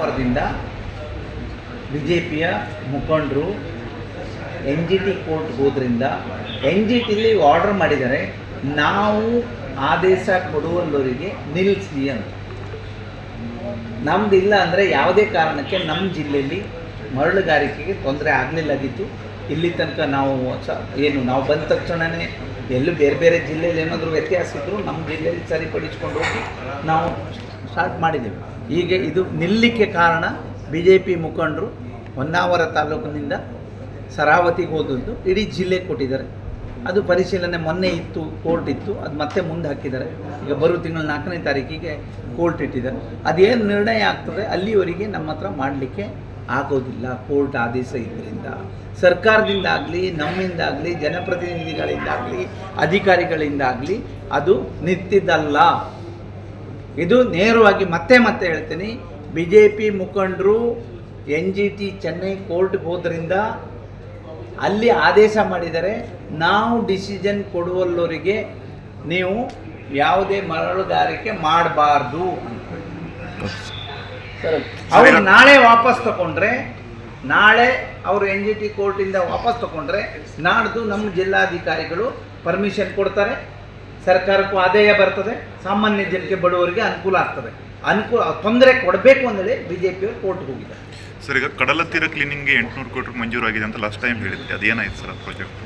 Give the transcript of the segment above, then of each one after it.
ವರದಿಂದ B J ಪಿಯ ಮುಖಂಡರು ಎನ್ ಜಿ ಟಿ ಕೋರ್ಟ್ ಹೋದ್ರಿಂದ ಎನ್ ಜಿ ಟಿಲಿ ಆರ್ಡರ್ ಮಾಡಿದರೆ ನಾವು ಆದೇಶ ಕೊಡುವವರಿಗೆ ನಿಲ್ಲಿಸಿ ಅಂತ. ಇಲ್ಲ ಅಂದರೆ ಯಾವುದೇ ಕಾರಣಕ್ಕೆ ನಮ್ಮ ಜಿಲ್ಲೆಯಲ್ಲಿ ಮರಳುಗಾರಿಕೆಗೆ ತೊಂದರೆ ಆಗಲಿಲ್ಲಾಗಿತ್ತು. ಇಲ್ಲಿ ತನಕ ನಾವು ಏನು ನಾವು ಬಂದ ತಕ್ಷಣವೇ ಎಲ್ಲೂ ಬೇರೆ ಬೇರೆ ಜಿಲ್ಲೆಯಲ್ಲಿ ಏನಾದರೂ ವ್ಯತ್ಯಾಸ ಇದ್ದರೂ ನಮ್ಮ ಜಿಲ್ಲೆಯಲ್ಲಿ ಸರಿಪಡಿಸ್ಕೊಂಡು ಹೋಗಿ ನಾವು ಸ್ಟಾರ್ಟ್ ಮಾಡಿದ್ದೇವೆ. ಈಗ ಇದು ನಿಲ್ಲಿಕ್ಕೆ ಕಾರಣ ಬಿ ಜೆ ಪಿ ಮುಖಂಡರು ಹೊನ್ನಾವರ ತಾಲೂಕಿನಿಂದ ಸರಾವತಿಗೆ ಹೋದದ್ದು ಇಡೀ ಜಿಲ್ಲೆ ಕೊಟ್ಟಿದ್ದಾರೆ. ಅದು ಪರಿಶೀಲನೆ ಮೊನ್ನೆ ಇತ್ತು, ಕೋರ್ಟ್ ಇತ್ತು, ಅದು ಮತ್ತೆ ಮುಂದೆ ಹಾಕಿದ್ದಾರೆ. ಈಗ ಬರೋ ತಿಂಗಳ ನಾಲ್ಕನೇ ತಾರೀಕಿಗೆ ಕೋರ್ಟ್ ಇಟ್ಟಿದ್ದಾರೆ. ಅದೇನು ನಿರ್ಣಯ ಆಗ್ತದೆ ಅಲ್ಲಿವರೆಗೆ ನಮ್ಮ ಹತ್ರ ಮಾಡಲಿಕ್ಕೆ ಆಗೋದಿಲ್ಲ ಕೋರ್ಟ್ ಆದೇಶ ಇದರಿಂದ. ಸರ್ಕಾರದಿಂದಾಗಲಿ ನಮ್ಮಿಂದಾಗಲಿ ಜನಪ್ರತಿನಿಧಿಗಳಿಂದಾಗಲಿ ಅಧಿಕಾರಿಗಳಿಂದಾಗಲಿ ಅದು ನಿಂತಿದ್ದಲ್ಲ. ಇದು ನೇರವಾಗಿ ಮತ್ತೆ ಮತ್ತೆ ಹೇಳ್ತೀನಿ. ಬಿ ಜೆ ಪಿ ಮುಖಂಡರು ಎನ್ ಜಿ ಟಿ ಚೆನ್ನೈ ಕೋರ್ಟ್ಗೆ ಹೋದ್ರಿಂದ ಅಲ್ಲಿ ಆದೇಶ ಮಾಡಿದರೆ ನಾವು ಡಿಸಿಷನ್ ಕೊಡುವಲ್ಲವರಿಗೆ ನೀವು ಯಾವುದೇ ಮರಳುಗಾರಿಕೆ ಮಾಡಬಾರ್ದು ಅವರು ನಾಳೆ ವಾಪಸ್ ತಗೊಂಡ್ರೆ ನಾಳೆ ಅವರು ಎನ್ ಜಿ ಟಿ ಕೋರ್ಟಿಂದ ವಾಪಸ್ ತಗೊಂಡ್ರೆ ನಾಡ್ದು ನಮ್ಮ ಜಿಲ್ಲಾಧಿಕಾರಿಗಳು ಪರ್ಮಿಷನ್ ಕೊಡ್ತಾರೆ. ಸರ್ಕಾರಕ್ಕೂ ಆದಾಯ ಬರ್ತದೆ ಸಾಮಾನ್ಯ ಜನಕ್ಕೆ ಬಡವರಿಗೆ ಅನುಕೂಲ ಆಗ್ತದೆ. ಅನುಕೂಲ ತೊಂದರೆ ಕೊಡಬೇಕು ಅಂದರೆ ಬಿ ಜೆ ಪಿಯವರು ಕೋರ್ಟ್ಗೆ ಹೋಗಿದ್ದಾರೆ. ಸರ್ ಈಗ ಕಡಲ ತೀರ ಕ್ಲೀನಿಂಗ್ಗೆ ಎಂಟುನೂರು ಕೋಟಿ ಮಂಜೂರಾಗಿದೆ ಅಂತ ಲಾಸ್ಟ್ ಟೈಮ್ ಹೇಳಿದ್ರಿ. ಅದೇನಾಯ್ತು ಸರ್ ಪ್ರಾಜೆಕ್ಟ್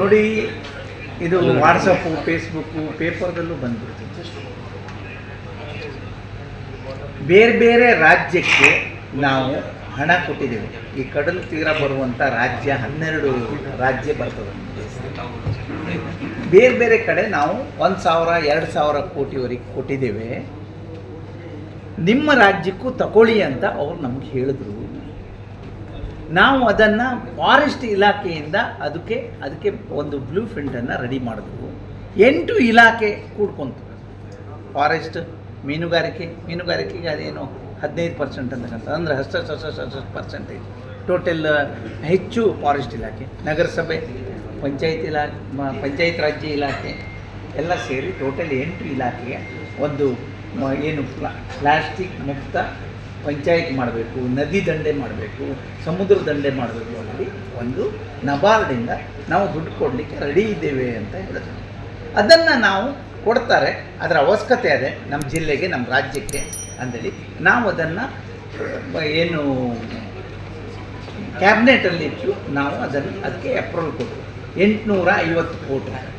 ನೋಡಿ ಇದು ವಾಟ್ಸಪ್ಪು ಫೇಸ್ಬುಕ್ಕು ಪೇಪರ್ದಲ್ಲೂ ಬಂದ್ಬಿಡ್ತು. ಬೇರೆ ಬೇರೆ ರಾಜ್ಯಕ್ಕೆ ನಾವು ಹಣ ಕೊಟ್ಟಿದ್ದೇವೆ. ಈ ಕಡಲ ತೀರ ಬರುವಂಥ ರಾಜ್ಯ ಹನ್ನೆರಡು ರಾಜ್ಯ ಬರ್ತದೆ. ಬೇರೆ ಬೇರೆ ಕಡೆ ನಾವು ಒಂದು ಸಾವಿರ, ಎರಡು ಸಾವಿರ ಕೋಟಿವರೆಗೆ ಕೊಟ್ಟಿದ್ದೇವೆ. ನಿಮ್ಮ ರಾಜ್ಯಕ್ಕೂ ತಗೊಳ್ಳಿ ಅಂತ ಅವ್ರು ನಮ್ಗೆ ಹೇಳಿದ್ರು. ನಾವು ಅದನ್ನು ಫಾರೆಸ್ಟ್ ಇಲಾಖೆಯಿಂದ ಅದಕ್ಕೆ ಅದಕ್ಕೆ ಒಂದು ಬ್ಲೂ ಪ್ರಿಂಟನ್ನು ರೆಡಿ ಮಾಡಿದ್ರು. ಎಂಟು ಇಲಾಖೆ ಕೂಡ್ಕೊಂತು. ಫಾರೆಸ್ಟ್, ಮೀನುಗಾರಿಕೆ, ಮೀನುಗಾರಿಕೆಗೆ ಅದೇನು ಹದಿನೈದು ಪರ್ಸೆಂಟ್ ಅಂತಕ್ಕಂಥ, ಅಂದರೆ ಹಸ್ತ ಹಸ್ತ ಪರ್ಸೆಂಟೇಜ್ ಟೋಟಲ್ ಹೆಚ್ಚು ಫಾರೆಸ್ಟ್ ಇಲಾಖೆ. ನಗರಸಭೆ ಪಂಚಾಯತ್ ಇಲಾಖೆ ಪಂಚಾಯತ್ ರಾಜ್ಯ ಇಲಾಖೆ ಎಲ್ಲ ಸೇರಿ ಟೋಟಲ್ ಎಂಟು ಇಲಾಖೆಗೆ ಒಂದು ಏನು ಪ್ಲಾ, ಪ್ಲಾಸ್ಟಿಕ್ ಮುಕ್ತ ಪಂಚಾಯತ್ ಮಾಡಬೇಕು, ನದಿ ದಂಡೆ ಮಾಡಬೇಕು, ಸಮುದ್ರ ದಂಡೆ ಮಾಡಬೇಕು ಅಲ್ಲಿ ಒಂದು ನಬಾರ್ಡಿಂದ ನಾವು ದುಡ್ಡು ಕೊಡಲಿಕ್ಕೆ ರೆಡಿ ಇದ್ದೇವೆ ಅಂತ ಹೇಳಿದ್ರು ಅದನ್ನು ನಾವು ಕೊಡ್ತಾರೆ, ಅದರ ಅವಶ್ಯಕತೆ ಅದೇ ನಮ್ಮ ಜಿಲ್ಲೆಗೆ, ನಮ್ಮ ರಾಜ್ಯಕ್ಕೆ ಅಂದೇಳಿ ನಾವು ಅದನ್ನು ಏನು, ಕ್ಯಾಬಿನೆಟಲ್ಲಿ ಇಟ್ಟು ನಾವು ಅದನ್ನು, ಅದಕ್ಕೆ ಅಪ್ರೂವಲ್ ಕೊಟ್ಟರು ಎಂಟುನೂರ ಐವತ್ತು ಕೋಟಿ.